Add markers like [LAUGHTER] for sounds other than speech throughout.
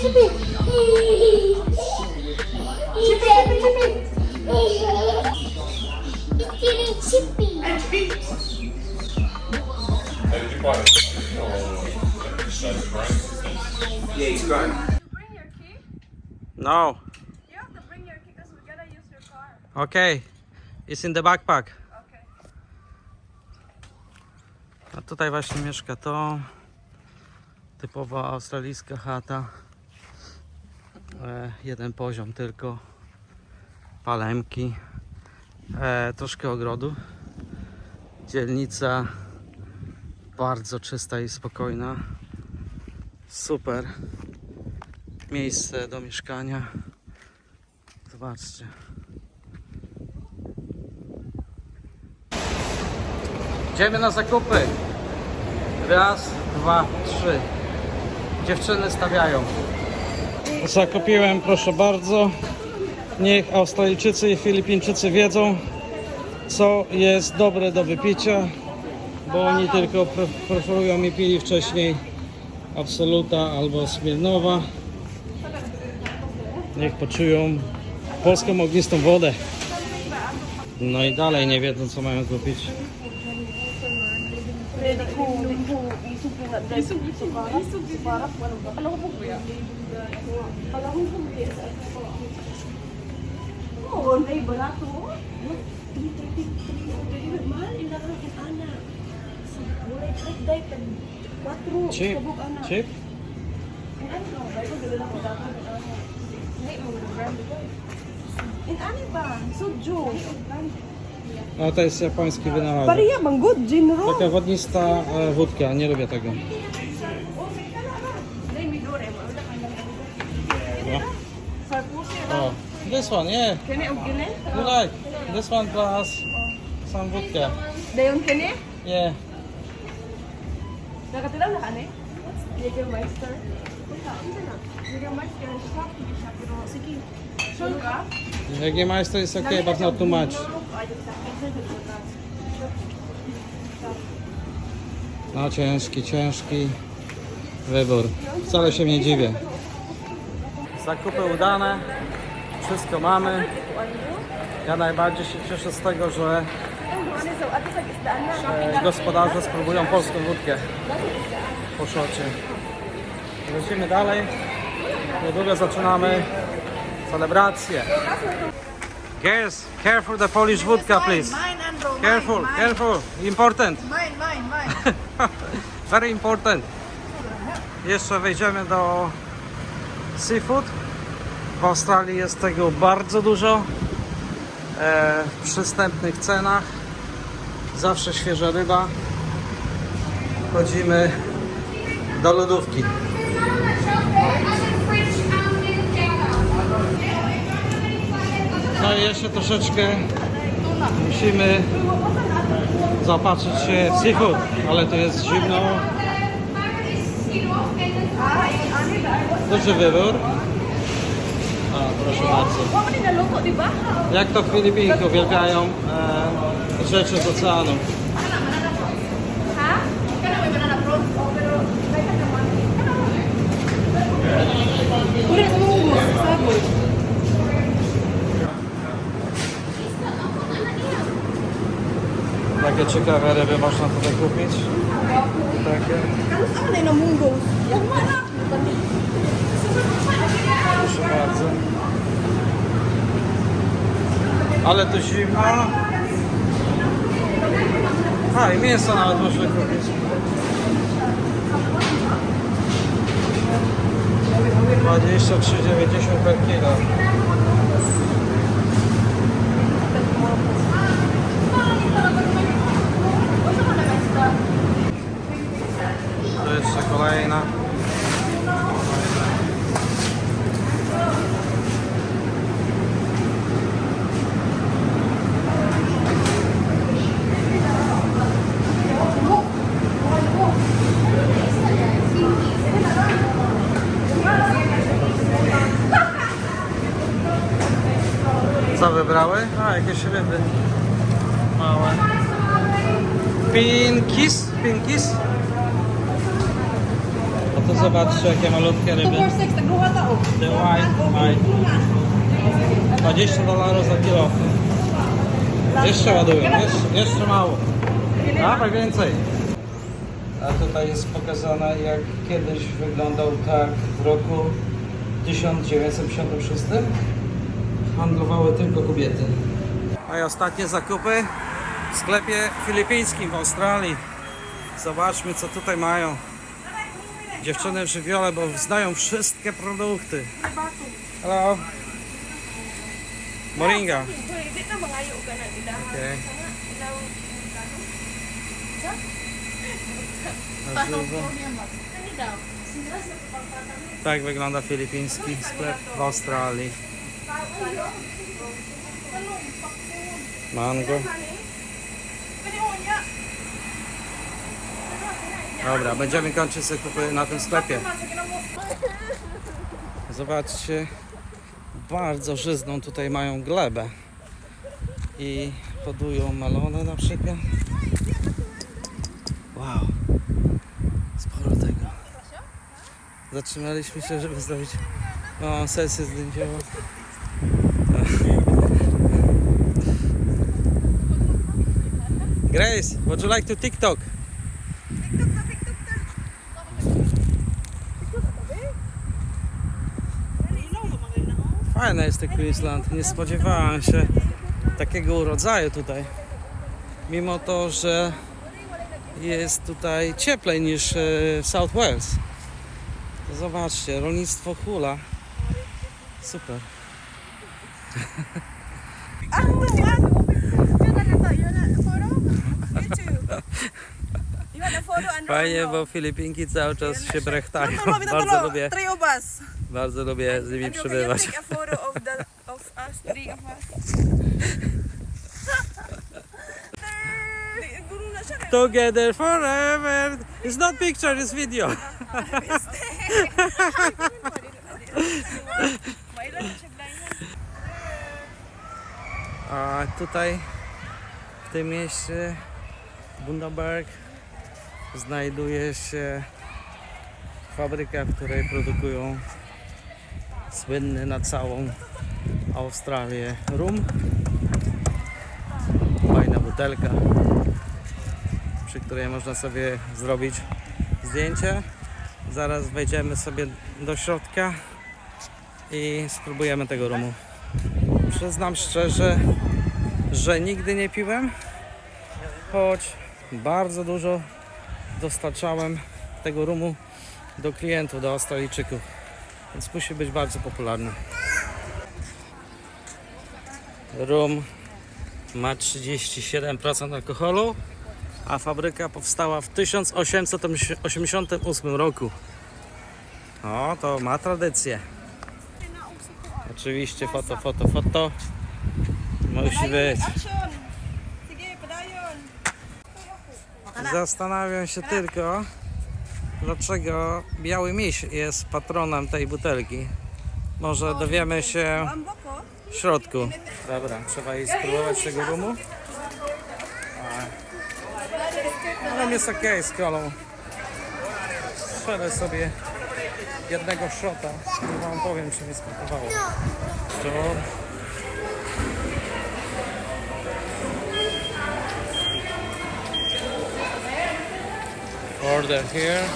chippy. Chippy, chippy, chippy. It's getting chippy. Yeah, he's crying. bring your key? No. You have to bring your key because we're gonna use your car. Okay. It's in the backpack. Okay. A tutaj właśnie mieszka to. Typowa australijska chata. E, jeden poziom tylko. Palemki. E, troszkę ogrodu. Dzielnica bardzo czysta i spokojna. Super. Miejsce do mieszkania. Zobaczcie. Idziemy na zakupy. Raz, dwa, trzy. Dziewczyny stawiają. Zakupiłem, proszę bardzo. Niech Australijczycy i Filipińczycy wiedzą, co jest dobre do wypicia, bo oni tylko pre- preferują i pili wcześniej Absoluta albo Smirnowa. Niech poczują polską ognistą wodę. No i dalej nie wiedzą, co mają kupić. Chip. Chip? In ano ba? Soju. A to jest japoński wynalazek. Pareha bang good gin ro. Taka wodnista e, wódka, nie lubię tego. This one, yeah. Kani og gine? You like this one plus some vodka. Dayon kani? Yeah. Nakatilaw na sige. Sure ka? Jägermeister is okay, but not too much. No ciężki, ciężki wybór. Wcale się nie dziwię. Zakupy udane, wszystko mamy. Ja najbardziej się cieszę z tego, że gospodarze spróbują polską wódkę po szocie. Lecimy dalej. Niedługo zaczynamy celebrację. Girls, careful the Polish vodka, please. Careful, careful, important. [LAUGHS] Very important. Jeszcze wejdziemy do seafood. W Australii jest tego bardzo dużo. E, w przystępnych cenach. Zawsze świeża ryba. Chodzimy do lodówki. No i jeszcze troszeczkę musimy zaopatrzyć się w seafood, ale to jest zimno. Duży wybór. Proszę bardzo. Jak to Filipinki uwielbiają e, rzeczy z oceanu. Takie ciekawe ryby można tutaj kupić. Takie. Ano na munggos? Proszę bardzo. Ale to zimno. A i mięso nawet można kupić. Dwadzieścia trzy dziewięćdziesiąt per kilo. To jeszcze kolejna. Co wybrały? A, jakieś ryby. Małe. Pinkis? Pinkis? A to zobaczcie jakie malutkie ryby. The white, white. 20 dolarów za kilo. Jeszcze ładują, jeszcze, jeszcze mało. Dawaj więcej. A tutaj jest pokazane jak kiedyś wyglądał tak w roku 1956. Handlowały tylko kobiety. I ostatnie zakupy w sklepie filipińskim w Australii. Zobaczmy co tutaj mają. Dziewczyny w żywiole, bo znają wszystkie produkty. Hello. Moringa. Okay. Tak wygląda filipiński sklep w Australii. Mango. Dobra, będziemy kończyć zakupy na tym sklepie. Zobaczcie, bardzo żyzną tutaj mają glebę i hodują malone na przykład. Wow, sporo tego. Zatrzymaliśmy się, żeby zrobić małą sesję zdjęciową. Grace, would you like to TikTok? Fajne jest ten Queensland. Nie spodziewałem się takiego urodzaju tutaj. Mimo to, że jest tutaj cieplej niż e, w South Wales. Zobaczcie, rolnictwo hula. Super. [LAUGHS] Fajnie, bo Filipinki cały czas się brechtają. Bardzo lubię, Three of us. bardzo lubię z nimi Ano, can you przebywać. take a photo of the of us, three of us? Guru na siya. Together forever. It's not picture, it's video. [LAUGHS] A tutaj w tym mieście Bundaberg znajduje się fabryka, w której produkują słynny na całą Australię rum. Fajna butelka, przy której można sobie zrobić zdjęcie. Zaraz wejdziemy sobie do środka i spróbujemy tego rumu. Przyznam szczerze, że nigdy nie piłem, choć bardzo dużo dostarczałem tego rumu do klientów, do Australijczyków, więc musi być bardzo popularny. Rum ma 37% alkoholu, a fabryka powstała w 1888 roku. O, to ma tradycję. Oczywiście foto, foto, foto. Musi być. Zastanawiam się tylko, dlaczego biały miś jest patronem tej butelki. Może dowiemy się w środku. Dobra, trzeba jej spróbować tego rumu. Rum jest ok z kolą. Strzelę sobie jednego shota i wam powiem, czy mi smakowało. To Order here.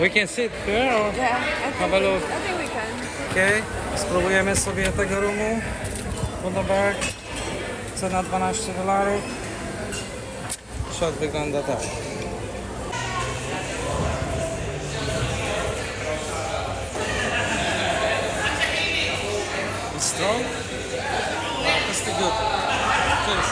We can sit here or Yeah, have a look. I think we can. Ok, spróbujemy sobie tego rumu. Wunderberg. Cena 12 dolarów. Shot wygląda tak. It's strong? It's too good. Cheers.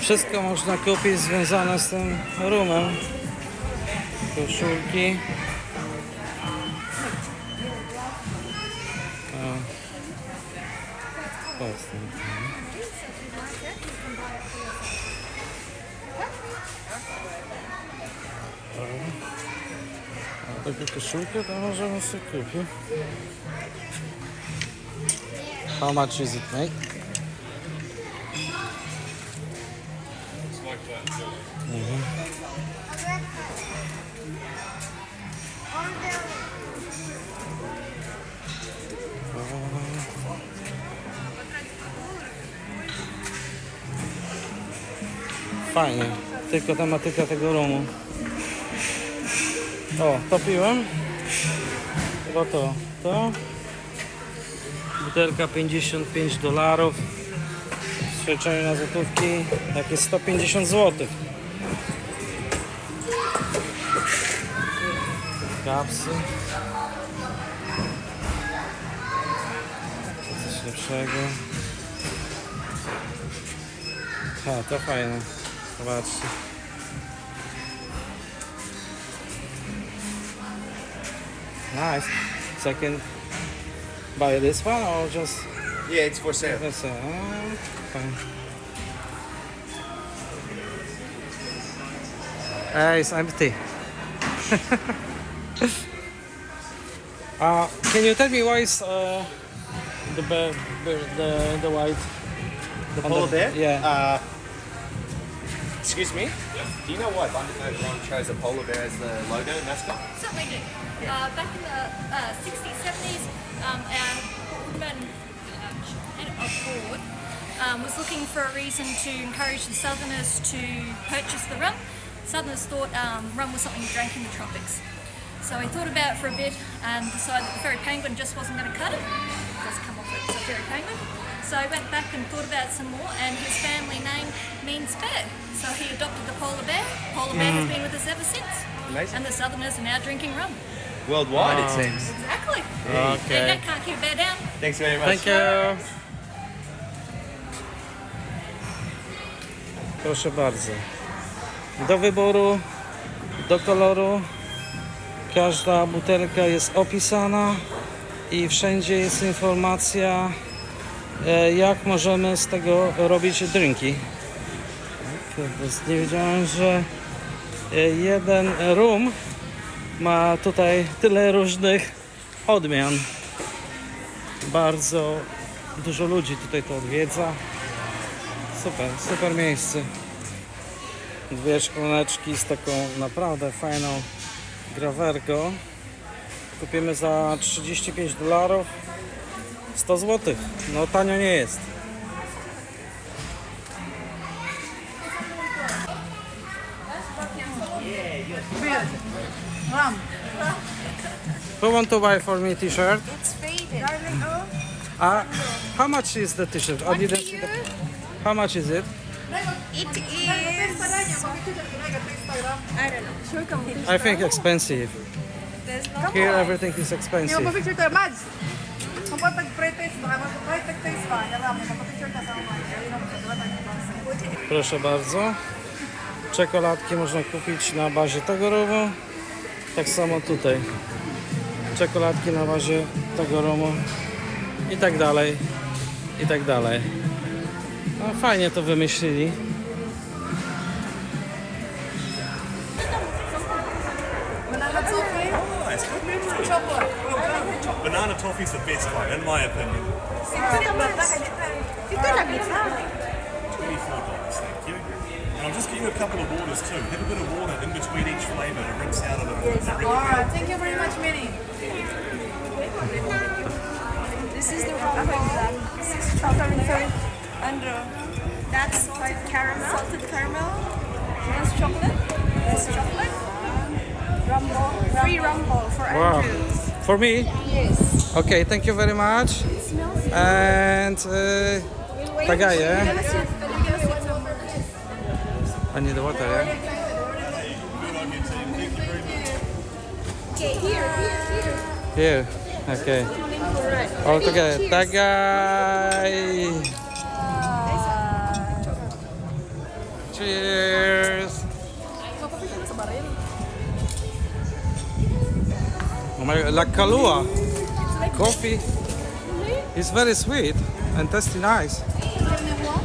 Wszystko można kupić związane z tym rumem. Koszulki. Koszulkę to możemy sobie kupić. How much is it, mate? Fajnie, tylko tematyka tego rumu. O, to piłem. Chyba to. To. Butelka 55 dolarów. W przeliczeniu na złotówki jakieś 150 zł. Kapsy. Coś lepszego. Ha, to fajne. Zobaczcie. Nice. So I can buy this one or just Yeah, it's for sale. that's it. Oh, fine. Uh, it's empty. [LAUGHS] uh, can you tell me why is uh, the bear, bear, the the white the Polar bear? Yeah. Uh, excuse me? Do you know why Bundaberg Ron chose a polar bear as the logo mascot? Certainly do. Uh, back in the uh, 60s, 70s, um, our Woodman uh, head of board um, was looking for a reason to encourage the Southerners to purchase the rum. Southerners thought um, rum was something you drank in the tropics. So he thought about it for a bit and decided that the fairy penguin just wasn't going to cut it. It does come off it, it's a fairy penguin. So he went back and thought about it some more and his family name means bear. So he adopted the polar bear. Polar bear has been with us ever since. Amazing. And the Southerners are now drinking rum. Worldwide, it seems. Exactly. There you Okay. go, can't keep a bear down. Thanks very much. Thank you. Proszę bardzo. Do wyboru, do koloru. Każda butelka jest opisana i wszędzie jest informacja, e, jak możemy z tego robić drinki. Nie wiedziałem, że e, jeden rum ma tutaj tyle różnych odmian bardzo dużo ludzi tutaj to odwiedza. Super, super miejsce. Dwie szklaneczki z taką naprawdę fajną grawerką. Kupimy za 35 dolarów. 100 zł. No tanio nie jest. Ram. Who want to buy for me t-shirt? It's faded. Uh, how much is the t-shirt? I didn't see the... How much is it? It is. I don't know. I think expensive. No Here everything is expensive. Yung picture tayo, Mads. Kung pa tag-pretest ba, mag-pretest taste ba, alam mo, picture ka sa mga, ayun ang pagkawa Proszę bardzo. Czekoladki można kupić na bazie tego rumu. Tak samo tutaj. Czekoladki na bazie tego rumu. I tak dalej. I tak dalej. No, fajnie to wymyślili. Banana toffee's the best one, in my opinion. And get you a couple of waters too. Have a bit of water in between each flavour to rinse out a little bit. That really Alright, thank you very much, Minnie. This is the rum ball. This is chocolate and uh, that's salted caramel. Salted caramel. That's chocolate. That's chocolate. Rum ball. Free rum ball for Wow. Andrew. For me? Yes. Okay, thank you very much. And uh, Tagaye. I need the water, yeah? Okay, here, here, here. Here. Okay. All together. Tagay. Cheers. Oh my, la Kahlua. Coffee. It's very sweet. and tasty nice.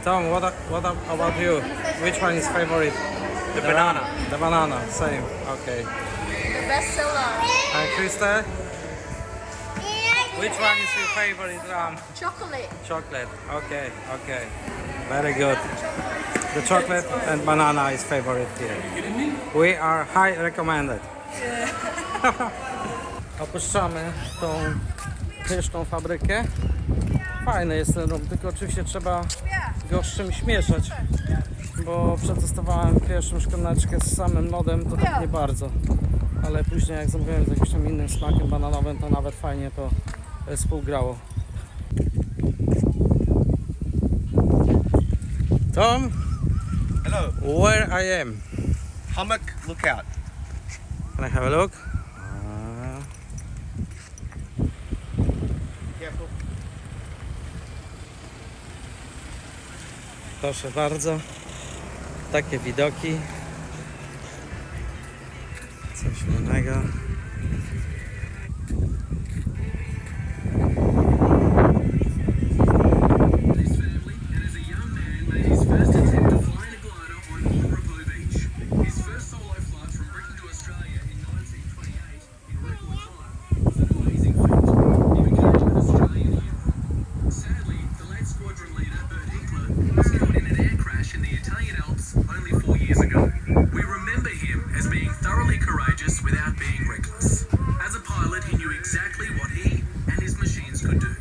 Yes. Tom, what a- what a- about you? Which one is favorite? The banana. The banana, same. Okay. The best seller. And Krista, which one is your favorite ram? Chocolate. Chocolate. Okay, okay. Very good. The chocolate and banana is favorite here. We are high recommended. [LAUGHS] Opuszczamy tą pyszną fabrykę. Fajny jest ten rum, tylko oczywiście trzeba go z czymś mieszać. Bo przetestowałem pierwszą szklaneczkę z samym lodem, to tak nie bardzo. Ale później jak zamówiłem z jakimś tam innym smakiem bananowym, to nawet fajnie to e, współgrało. Tom, Hello. where I am? Hummock Lookout. Can I have a look? Uh, Careful. Proszę bardzo. Takie widoki. Coś innego. Courageous without being reckless. As a pilot, he knew exactly what he and his machines could do.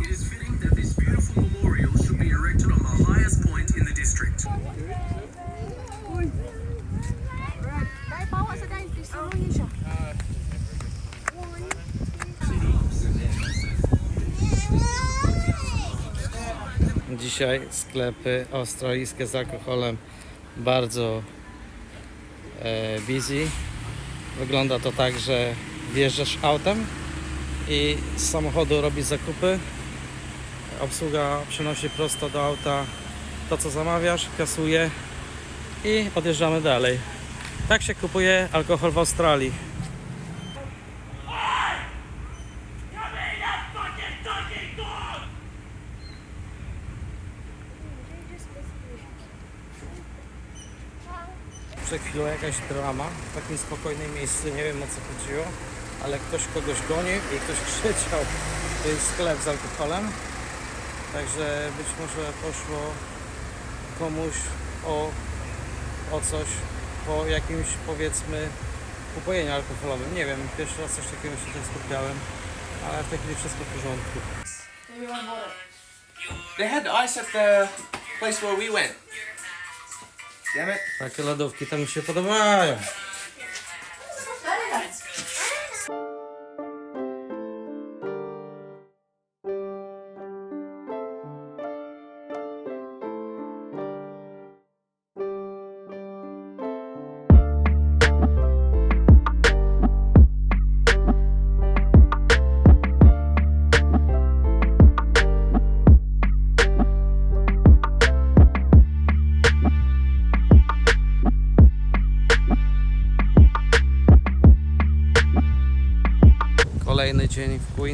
It is fitting that this beautiful memorial should be erected on the highest point in the district. Dzisiaj sklepy australijskie z alkoholem bardzo busy. Wygląda to tak, że wjeżdżasz autem i z samochodu robisz zakupy. Obsługa przynosi prosto do auta to, co zamawiasz, kasuje i odjeżdżamy dalej. Tak się kupuje alkohol w Australii. Przed chwilą jakaś drama w takim spokojnym miejscu, nie wiem o co chodziło, ale ktoś kogoś gonił i ktoś [LAUGHS] krzyczał, to jest sklep z alkoholem. Także być może poszło komuś o, o coś po jakimś powiedzmy upojeniu alkoholowym. Nie wiem, pierwszy raz coś takiego się tutaj spotkałem, ale w tej chwili wszystko w porządku. They had ice at the place where we went. It. Takie lodówki to mi się podobają.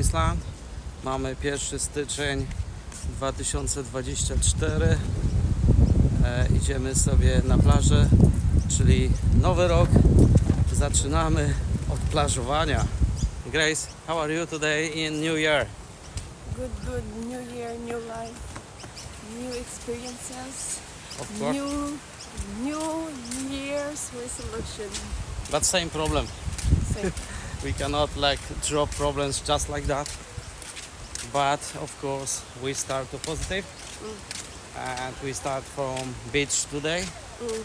Queensland. Mamy 1 styczeń 2024. E, idziemy sobie na plażę, czyli nowy rok. Zaczynamy od plażowania. Grace, how are you today in New Year? Good, good. New year, new life. New experiences. New, new year's resolution. But same problem. Same. [LAUGHS] we cannot like drop problems just like that but of course we start to positive. Mm. and we start from beach today mm.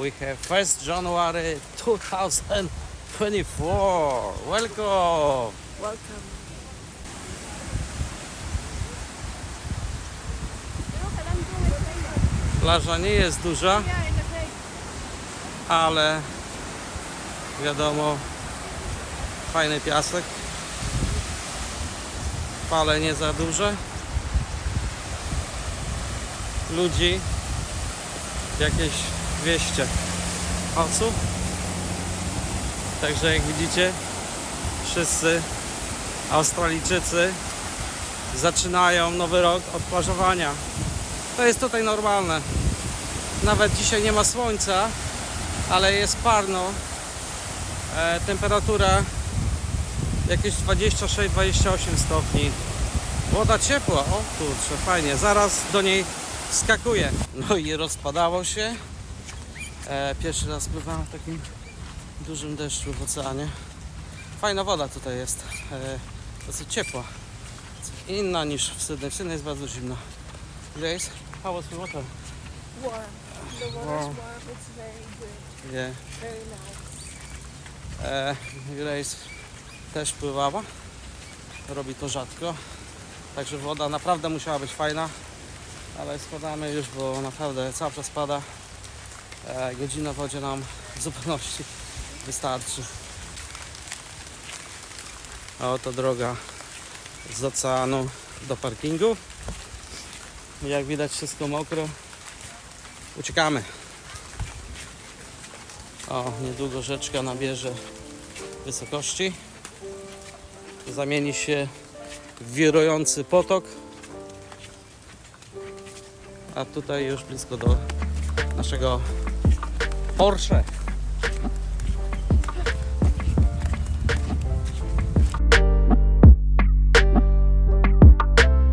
we have 1st january 2024 welcome welcome Plaża nie jest duża, ale wiadomo, fajny piasek. Fale nie za duże. Ludzi jakieś 200 osób. Także jak widzicie, wszyscy Australijczycy zaczynają nowy rok od plażowania. To jest tutaj normalne. Nawet dzisiaj nie ma słońca, ale jest parno. E, temperatura jakieś 26-28 stopni. Woda ciepła, o kurczę, fajnie. Zaraz do niej wskakuję. No i rozpadało się. E, pierwszy raz pływałem w takim dużym deszczu w oceanie. Fajna woda tutaj jest. E, dosyć ciepła. Inna niż w Sydney. W Sydney jest bardzo zimno. Grace, how was the water? Warm. The water's Wow. warm. It's very good. Yeah. Very nice. E, Grace też pływała. Robi to rzadko. Także woda naprawdę musiała być fajna. Ale spadamy już, bo naprawdę cały czas pada. E, godzina w wodzie nam w zupełności wystarczy. A oto droga z oceanu do parkingu. Jak widać wszystko mokro. Uciekamy. O, niedługo rzeczka nabierze wysokości. Zamieni się w wirujący potok. A tutaj już blisko do naszego Porsche.